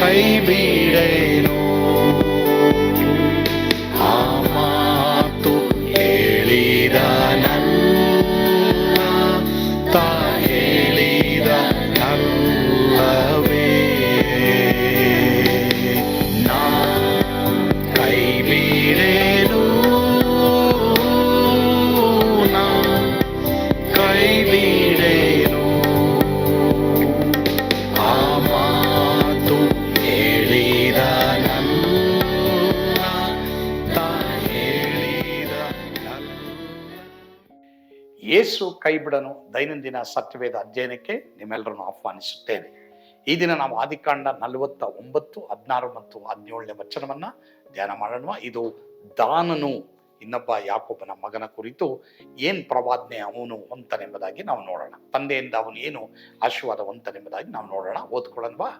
Baby. ಯೇಸು ಕೈಬಿಡನು ದೈನಂದಿನ ಸತ್ಯವೇದ ಅಧ್ಯಯನಕ್ಕೆ ನಿಮ್ಮೆಲ್ಲರನ್ನು ಆಹ್ವಾನಿಸುತ್ತೇನೆ. ಈ ದಿನ ನಾವು ಆದಿಕಾಂಡ ನಲವತ್ತ ಒಂಬತ್ತು, ಹದಿನಾರು ಮತ್ತು ಹದಿನೇಳನೇ ವಚನವನ್ನ ಧ್ಯಾನ ಮಾಡೋಣ ಇದು ದಾನನು. ಇನ್ನೊಬ್ಬ ಯಾಕೊಬ್ಬನ ಮಗನ ಕುರಿತು ಏನ್ ಪ್ರವಾದನೆ ಅವನು ಹೊಂತನೆಂಬುದಾಗಿ ನಾವು ನೋಡೋಣ. ತಂದೆಯಿಂದ ಅವನು ಏನು ಆಶೀರ್ವಾದ ಹೊಂತನೆಂಬುದಾಗಿ ನಾವು ನೋಡೋಣ. ಓದ್ಕೊಳ್ಳೋಣವಾ?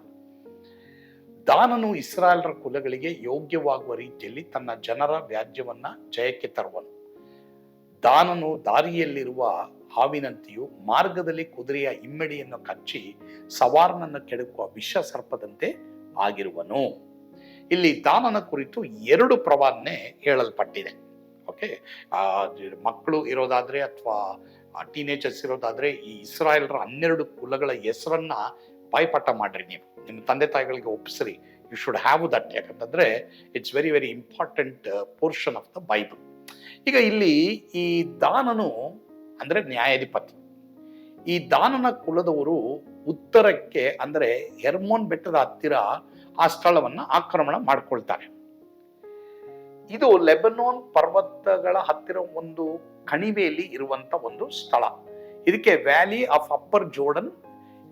ದಾನನು ಇಸ್ರಾಯೇಲ್ರ ಕುಲಗಳಿಗೆ ಯೋಗ್ಯವಾಗುವ ರೀತಿಯಲ್ಲಿ ತನ್ನ ಜನರ ವ್ಯಾಜ್ಯವನ್ನ ಜಯಕ್ಕೆ ತರುವನು. ದಾನನು ದಾರಿಯಲ್ಲಿರುವ ಹಾವಿನಂತೆಯೂ ಮಾರ್ಗದಲ್ಲಿ ಕುದುರೆಯ ಇಮ್ಮಡಿಯನ್ನು ಕಚ್ಚಿ ಸವಾರನನ್ನು ಕೆಡಕುವ ವಿಷ ಸರ್ಪದಂತೆ ಆಗಿರುವನು. ಇಲ್ಲಿ ದಾನನ ಕುರಿತು ಎರಡು ಪ್ರವಾದನೆ ಹೇಳಲ್ಪಟ್ಟಿದೆ. ಓಕೆ? ಮಕ್ಕಳು ಇರೋದಾದ್ರೆ ಅಥವಾ ಟೀನೇಜರ್ಸ್ ಇರೋದಾದ್ರೆ ಈ ಇಸ್ರಾಯೇಲ್ರ ಹನ್ನೆರಡು ಕುಲಗಳ ಹೆಸರನ್ನ ಬಾಯ್ಪಾಠ ಮಾಡ್ರಿ ನೀವು. ನಿಮ್ಮ ತಂದೆ ತಾಯಿಗಳಿಗೆ ಒಪ್ಪಿಸ್ರಿ. ಯು ಶುಡ್ ಹ್ಯಾವ್ ದಟ್ ಯಾಕಂತಂದ್ರೆ it's very very important portion of the Bible ಈಗ ಇಲ್ಲಿ ಈ ದಾನನು ಅಂದ್ರೆ ನ್ಯಾಯಾಧಿಪತಿ. ಈ ದಾನನ ಕುಲದವರು ಉತ್ತರಕ್ಕೆ ಅಂದ್ರೆ ಹೆರ್ಮೋನ್ ಬೆಟ್ಟದ ಹತ್ತಿರ ಆ ಸ್ಥಳವನ್ನು ಆಕ್ರಮಣ ಮಾಡಿಕೊಳ್ತಾರೆ. ಇದು ಲೆಬನೋನ್ ಪರ್ವತಗಳ ಹತ್ತಿರ ಒಂದು ಕಣಿವೆಯಲ್ಲಿ ಇರುವಂತ ಒಂದು ಸ್ಥಳ. ಇದಕ್ಕೆ valley of upper Jordan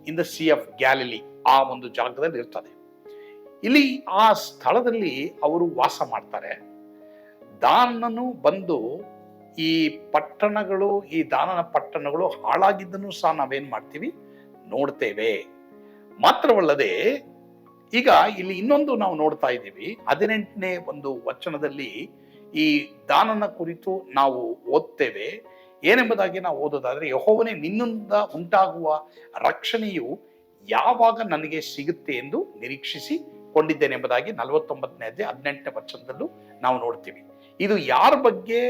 in the sea of Galilee ಆ ಒಂದು ಜಾಗದಲ್ಲಿ ಇರ್ತದೆ. ಇಲ್ಲಿ ಆ ಸ್ಥಳದಲ್ಲಿ ಅವರು ವಾಸ ಮಾಡ್ತಾರೆ. ದಾನನು ಬಂದು ಈ ಪಟ್ಟಣಗಳು, ಈ ದಾನನ ಪಟ್ಟಣಗಳು ಹಾಳಾಗಿದ್ದನ್ನು ಸಹ ನಾವೇನ್ ಮಾಡ್ತೀವಿ? ನೋಡ್ತೇವೆ. ಮಾತ್ರವಲ್ಲದೆ ಈಗ ಇಲ್ಲಿ ಇನ್ನೊಂದು ನಾವು ನೋಡ್ತಾ ಇದ್ದೀವಿ. ಹದಿನೆಂಟನೇ ಒಂದು ವಚನದಲ್ಲಿ ಈ ದಾನನ ಕುರಿತು ನಾವು ಓದ್ತೇವೆ. ಏನೆಂಬುದಾಗಿ ನಾವು ಓದೋದಾದ್ರೆ, ಯಹೋವನೇ ನಿನ್ನಿಂದ ಉಂಟಾಗುವ ರಕ್ಷಣೆಯು ಯಾವಾಗ ನನಗೆ ಸಿಗುತ್ತೆ ಎಂದು ನಿರೀಕ್ಷಿಸಿ ಕೊಂಡಿದ್ದೇನೆ ಎಂಬುದಾಗಿ ನಲವತ್ತೊಂಬತ್ತನೇ ಹದಿನೆಂಟನೇ ವಚನದಲ್ಲೂ ನಾವು ನೋಡ್ತೀವಿ. ಇದು ಯಾರ ಬಗ್ಗೆ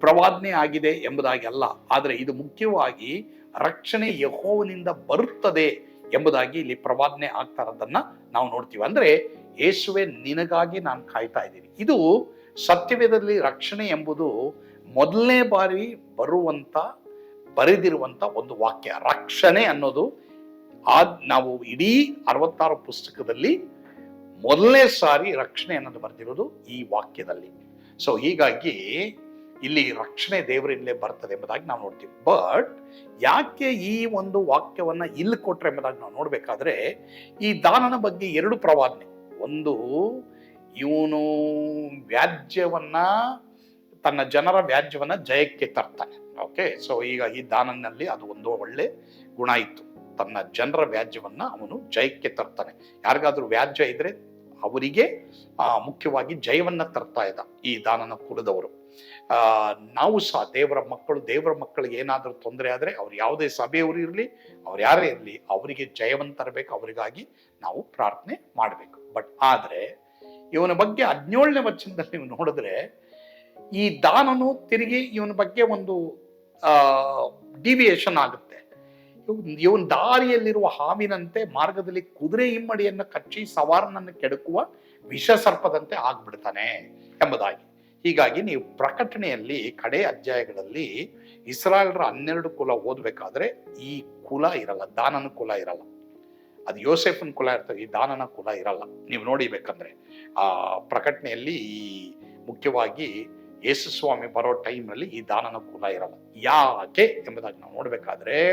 ಪ್ರವಾದನೆ ಆಗಿದೆ ಎಂಬುದಾಗಿ ಅಲ್ಲ, ಆದರೆ ಇದು ಮುಖ್ಯವಾಗಿ ರಕ್ಷಣೆ ಯಹೋವನಿಂದ ಬರುತ್ತದೆ ಎಂಬುದಾಗಿ ಇಲ್ಲಿ ಪ್ರವಾದನೆ ಆಗ್ತಾ ನಾವು ನೋಡ್ತೀವಿ. ಅಂದ್ರೆ ಯೇಸುವೆ ನಿನಗಾಗಿ ನಾನು ಕಾಯ್ತಾ ಇದ್ದೀನಿ. ಇದು ಸತ್ಯವೇದದಲ್ಲಿ ರಕ್ಷಣೆ ಎಂಬುದು ಮೊದಲನೇ ಬಾರಿ ಬರುವಂತ, ಬರೆದಿರುವಂತ ಒಂದು ವಾಕ್ಯ. ರಕ್ಷಣೆ ಅನ್ನೋದು ಆ ನಾವು ಇಡೀ ಅರವತ್ತಾರು ಪುಸ್ತಕದಲ್ಲಿ ಮೊದಲನೇ ಸಾರಿ ರಕ್ಷಣೆ ಅನ್ನೋದು ಬರೆದಿರೋದು ಈ ವಾಕ್ಯದಲ್ಲಿ. ಸೊ ಹೀಗಾಗಿ ಇಲ್ಲಿ ರಕ್ಷಣೆ ದೇವರಿಂದಲೇ ಬರ್ತದೆ ಎಂಬುದಾಗಿ ನಾವು ನೋಡ್ತೀವಿ. ಬಟ್ ಯಾಕೆ ಈ ಒಂದು ವಾಕ್ಯವನ್ನ ಇಲ್ಲಿ ಕೊಟ್ರೆ ಎಂಬುದಾಗಿ ನಾವು ನೋಡಬೇಕಾದ್ರೆ, ಈ ದಾನನ ಬಗ್ಗೆ ಎರಡು ಪ್ರವಾದನೆ. ಒಂದು, ಇವನು ವ್ಯಾಜ್ಯವನ್ನ, ತನ್ನ ಜನರ ವ್ಯಾಜ್ಯವನ್ನ ಜಯಕ್ಕೆ ತರ್ತಾನೆ. ಓಕೆ ಸೊ ಈಗ ಈ ದಾನನಲ್ಲಿ ಅದು ಒಂದು ಒಳ್ಳೆ ಗುಣ ಇತ್ತು. ತನ್ನ ಜನರ ವ್ಯಾಜ್ಯವನ್ನ ಅವನು ಜಯಕ್ಕೆ ತರ್ತಾನೆ. ಯಾರಿಗಾದ್ರೂ ವ್ಯಾಜ್ಯ ಇದ್ರೆ ಅವರಿಗೆ ಆ, ಮುಖ್ಯವಾಗಿ ಜಯವನ್ನ ತರ್ತಾ ಇದ್ದ ಈ ದಾನನ ಕುಲದವರು ಆ ನಾವು ಸಹ ದೇವರ ಮಕ್ಕಳು ದೇವರ ಮಕ್ಕಳಿಗೆ ಏನಾದರೂ ತೊಂದರೆ ಆದ್ರೆ ಅವ್ರು ಯಾವುದೇ ಸಭೆಯವರು ಇರಲಿ ಅವ್ರು ಯಾರೇ ಇರಲಿ ಅವರಿಗೆ ಜಯವನ್ನು ತರಬೇಕು ಅವರಿಗಾಗಿ ನಾವು ಪ್ರಾರ್ಥನೆ ಮಾಡಬೇಕು. ಬಟ್ ಆದ್ರೆ ಇವನ ಬಗ್ಗೆ ಹದಿನೇಳನೇ ವಚನದಲ್ಲಿ ನೀವು ನೋಡಿದ್ರೆ ಈ ದಾನನು ತಿರುಗಿ ಇವನ ಬಗ್ಗೆ ಒಂದು ಡಿವಿಯೇಷನ್ ಆಗುತ್ತೆ. ಇವನ್ ದಾರಿಯಲ್ಲಿರುವ ಹಾವಿನಂತೆ ಮಾರ್ಗದಲ್ಲಿ ಕುದುರೆ ಇಮ್ಮಡಿಯನ್ನು ಕಚ್ಚಿ ಸವಾರನನ್ನು ಕೆಡಕುವ ವಿಷ ಸರ್ಪದಂತೆ ಆಗ್ಬಿಡ್ತಾನೆ ಎಂಬುದಾಗಿ. ಹೀಗಾಗಿ ನೀವು ಪ್ರಕಟಣೆಯಲ್ಲಿ, ಕಡೆ ಅಧ್ಯಾಯಗಳಲ್ಲಿ ಇಸ್ರಾಯೇಲ್ರ ಹನ್ನೆರಡು ಕುಲ ಓದ್ಬೇಕಾದ್ರೆ ಈ ಕುಲ ಇರಲ್ಲ, ದಾನನ ಕುಲ ಇರಲ್ಲ. ಅದು ಯೋಸೆಫನ್ ಕುಲ ಇರ್ತದೆ, ಈ ದಾನನ ಕುಲ ಇರಲ್ಲ. ನೀವು ನೋಡಿಬೇಕಂದ್ರೆ ಆ ಪ್ರಕಟಣೆಯಲ್ಲಿ ಈ ಮುಖ್ಯವಾಗಿ ಯೇಸು ಸ್ವಾಮಿ ಬರೋ ಟೈಮ್ನಲ್ಲಿ ಈ ದಾನನ ಕುಲ ಇರಲ್ಲ. ಯಾಕೆ ಎಂಬುದಾಗಿ ನಾವು ನೋಡಬೇಕಾದ್ರೆ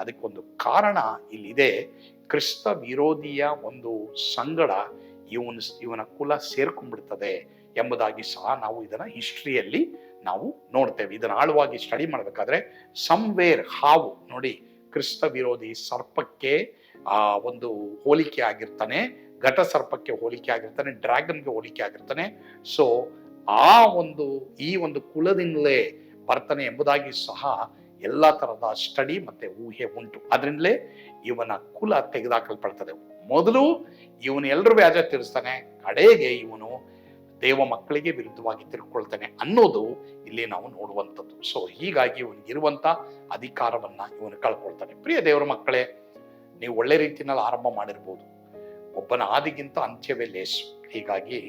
ಅದಕ್ಕೊಂದು ಕಾರಣ ಇಲ್ಲಿದೆ. ಕ್ರಿಸ್ತ ವಿರೋಧಿಯ ಒಂದು ಸಂಗಡ ಇವನ ಇವನ ಕುಲ ಸೇರ್ಕೊಂಡ್ಬಿಡ್ತದೆ ಎಂಬುದಾಗಿ ಸಹ ನಾವು ಇದನ್ನ ಹಿಸ್ಟ್ರಿಯಲ್ಲಿ ನಾವು ನೋಡ್ತೇವೆ. ಇದನ್ನು ಆಳವಾಗಿ ಸ್ಟಡಿ ಮಾಡಬೇಕಾದ್ರೆ ಸಂವೇರ್ ಹಾವು ನೋಡಿ ಕ್ರಿಸ್ತ ವಿರೋಧಿ ಸರ್ಪಕ್ಕೆ, ಆ, ಒಂದು ಹೋಲಿಕೆ ಆಗಿರ್ತಾನೆ ಘಟ ಸರ್ಪಕ್ಕೆ ಹೋಲಿಕೆ ಆಗಿರ್ತಾನೆ ಡ್ರ್ಯಾಗನ್ಗೆ ಹೋಲಿಕೆ ಆಗಿರ್ತಾನೆ. ಸೊ ಆ ಒಂದು, ಈ ಒಂದು ಕುಲದಿಂದಲೇ ಬರ್ತಾನೆ ಎಂಬುದಾಗಿ ಸಹ ಎಲ್ಲ ತರಹದ ಸ್ಟಡಿ ಮತ್ತೆ ಊಹೆ ಉಂಟು. ಅದರಿಂದಲೇ ಇವನ ಕುಲ ತೆಗೆದಾಕಲ್ಪಡ್ತದೆ. ಮೊದಲು ಇವನು ಎಲ್ಲರೂ ವ್ಯಾಜ ತೀರಿಸ್ತಾನೆ, ಕಡೆಗೆ ಇವನು ದೇವ ಮಕ್ಕಳಿಗೆ ವಿರುದ್ಧವಾಗಿ ತಿಳ್ಕೊಳ್ತಾನೆ ಅನ್ನೋದು ಇಲ್ಲಿ ನಾವು ನೋಡುವಂಥದ್ದು. ಸೊ ಹೀಗಾಗಿ ಇವನಿಗಿರುವಂತ ಅಧಿಕಾರವನ್ನ ಇವನು ಕಳ್ಕೊಳ್ತಾನೆ. ಪ್ರಿಯ ದೇವರ ಮಕ್ಕಳೇ, ನೀವು ಒಳ್ಳೆ ರೀತಿಯಲ್ಲಿ ಆರಂಭ ಮಾಡಿರ್ಬೋದು. ಒಬ್ಬನ ಆದಿಗಿಂತ ಅಂತ್ಯವೇ ಲೇಸು. ಹೀಗಾಗಿ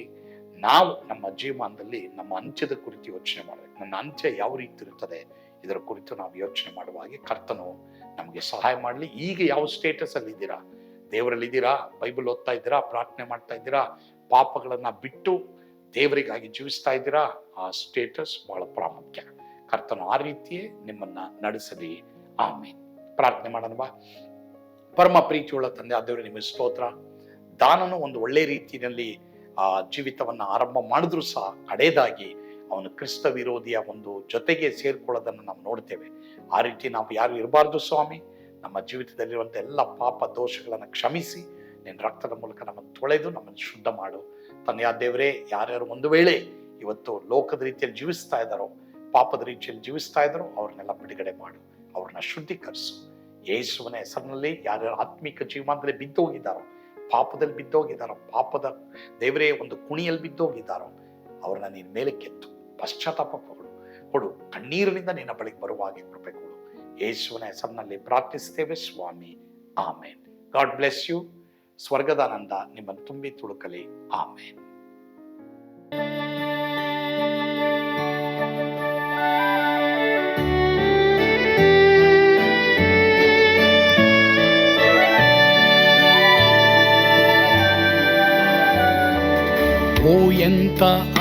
ನಾವು ನಮ್ಮ ಜೀವನದಲ್ಲಿ ನಮ್ಮ ಅಂತ್ಯದ ಕುರಿತು ಯೋಚನೆ ಮಾಡಬೇಕು. ನನ್ನ ಅಂತ್ಯ ಯಾವ ರೀತಿ ಇರುತ್ತದೆ? ಇದರ ಕುರಿತು ನಾವು ಯೋಚನೆ ಮಾಡುವ ಹಾಗೆ ಕರ್ತನು ನಮಗೆ ಸಹಾಯ ಮಾಡಲಿ. ಈಗ ಯಾವ ಸ್ಟೇಟಸ್ ಅಲ್ಲಿ ಇದ್ದೀರಾ? ದೇವರಲ್ಲಿ ಇದ್ದೀರಾ? ಬೈಬಲ್ ಓದ್ತಾ ಇದ್ದೀರಾ? ಪ್ರಾರ್ಥನೆ ಮಾಡ್ತಾ ಇದ್ದೀರಾ? ಪಾಪಗಳನ್ನ ಬಿಟ್ಟು ದೇವರಿಗಾಗಿ ಜೀವಿಸ್ತಾ ಇದ್ದೀರಾ? ಆ ಸ್ಟೇಟಸ್ ಬಹಳ ಪ್ರಾಮುಖ್ಯ. ಕರ್ತನು ಆ ರೀತಿಯೇ ನಿಮ್ಮನ್ನ ನಡೆಸಲಿ. ಆಮೇಲೆ ಪ್ರಾರ್ಥನೆ ಮಾಡೋಣ ಬಾ. ಪರಮ ಪ್ರೀತಿಯುಳ್ಳ ತಂದೆ, ಆದವರು ನಿಮಗೆ ಸ್ತೋತ್ರ. ದಾನನು ಒಂದು ಒಳ್ಳೆ ರೀತಿಯಲ್ಲಿ ಆ ಜೀವಿತವನ್ನ ಆರಂಭ ಮಾಡಿದ್ರು ಸಹ ಕಡೆಯದಾಗಿ ಅವನು ಕ್ರಿಸ್ತ ವಿರೋಧಿಯ ಒಂದು ಜೊತೆಗೆ ಸೇರ್ಕೊಳ್ಳೋದನ್ನು ನಾವು ನೋಡ್ತೇವೆ. ಆ ರೀತಿ ನಾವು ಯಾರು ಇರಬಾರ್ದು ಸ್ವಾಮಿ? ನಮ್ಮ ಜೀವಿತದಲ್ಲಿರುವಂಥ ಎಲ್ಲ ಪಾಪ ದೋಷಗಳನ್ನು ಕ್ಷಮಿಸಿ, ನಿನ್ನ ರಕ್ತದ ಮೂಲಕ ನಮ್ಮನ್ನು ತೊಳೆದು ನಮ್ಮನ್ನು ಶುದ್ಧ ಮಾಡು. ತನ್ನ ದೇವರೇ, ಯಾರ್ಯಾರು ಒಂದು ವೇಳೆ ಇವತ್ತು ಲೋಕದ ರೀತಿಯಲ್ಲಿ ಜೀವಿಸ್ತಾ ಇದ್ದಾರೋ, ಪಾಪದ ರೀತಿಯಲ್ಲಿ ಜೀವಿಸ್ತಾ ಇದ್ದಾರೋ, ಅವ್ರನ್ನೆಲ್ಲ ಬಿಡುಗಡೆ ಮಾಡು. ಅವ್ರನ್ನ ಶುದ್ಧೀಕರಿಸು. ಯೇಸುವನ ಹೆಸರಿನಲ್ಲಿ ಯಾರ್ಯಾರು ಆತ್ಮಿಕ ಜೀವನದಲ್ಲಿ ಬಿದ್ದೋಗಿದ್ದಾರೋ ಪಾಪದಲ್ಲಿ ಬಿದ್ದೋಗಿದ್ದಾರೋ, ಪಾಪದ ದೇವರೇ ಒಂದು ಕುಣಿಯಲ್ಲಿ ಬಿದ್ದೋಗಿದ್ದಾರೋ, ಅವ್ರನ್ನ ನೀನು ಮೇಲೆ ಕೆತ್ತು. ಪಶ್ಚಾತ್ತಾಪ ಕೊಡು. ಕಣ್ಣೀರಿನಿಂದ ನಿನ್ನ ಬಳಿಗೆ ಬರುವ ಹಾಗೆ ಕೃಪೆ ಕೊಡು. ಯೇಸುವಿನ ಹೆಸರಿನಲ್ಲಿ ಪ್ರಾರ್ಥಿಸ್ತೇವೆ ಸ್ವಾಮಿ. ಆಮೇನ್. God bless you. ಸ್ವರ್ಗದಾನಂದ ನಿಮ್ಮನ್ನು ತುಂಬಿ ತುಳುಕಲಿ. ಆಮೇನ್.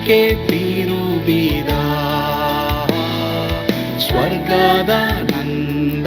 ದಿನಕ್ಕೆ ತಿರುಗಿದ ಸ್ವರ್ಗದ ನಂದ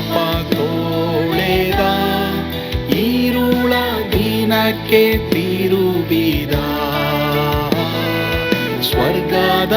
ದಿನಕ್ಕೆ ತಿರುಗಿದ ಸ್ವರ್ಗದ